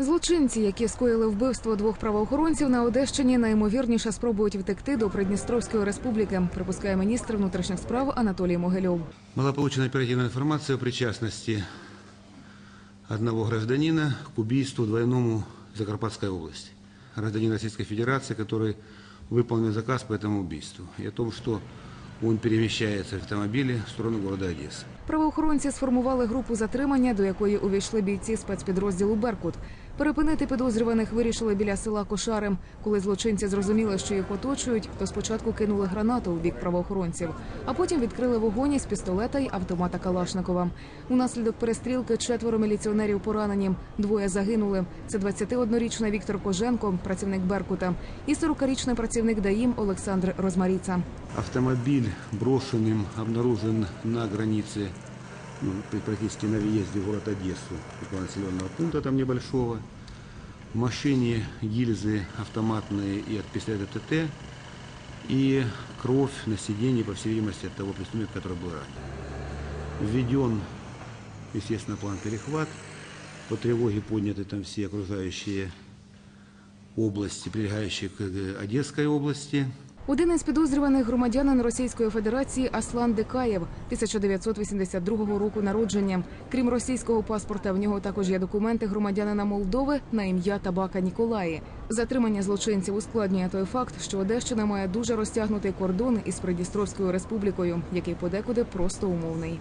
Злочинці, які скоїли вбивство двох правоохоронців на Одещині, найімовірніше спробують втекти до Придністровської республіки, припускає міністр внутрішніх справ Анатолій Могильов. Была получена оперативная информация о причастности одного гражданина к убийству двойному в Закарпатской области. Гражданин Российской Федерации, который выполнил заказ по этому убийству. И о том, что он перемещается в автомобиле в сторону города Одессы. Правоохоронці сформували групу затримання, до якої увійшли бійці спецпідрозділу Беркут. Перепинити підозрюваних вирішили біля села Кошари. Коли злочинці зрозуміли, що їх оточують, то спочатку кинули гранату у бік правоохоронців, а потім відкрили вогонь із пістолета й автомата Калашникова. Унаслідок перестрілки четверо міліціонерів поранені. Двоє загинули. Це 21-річний Віктор Коженко, працівник Беркута, і 40-річний працівник ДАІМ Олександр Розмаріца. Автомобиль брошенным обнаружен на границе, ну, практически на въезде в город Одессу, около населенного пункта там небольшого. В машине гильзы автоматные и от пистолета ТТ, и кровь на сиденье, по всей видимости, от того преступника, который был ранен. Введен, естественно, план перехват. По тревоге подняты там все окружающие области, прилегающие к Одесской области. Один із підозрюваних громадянин Російської Федерації Аслан Декаєв 1982 року народження. Крім російського паспорта, в нього також є документи громадянина Молдови на ім'я Табака Ніколаї. Затримання злочинців ускладнює той факт, що Одещина має дуже розтягнутий кордон із Придністровською республікою, який подекуди просто умовний.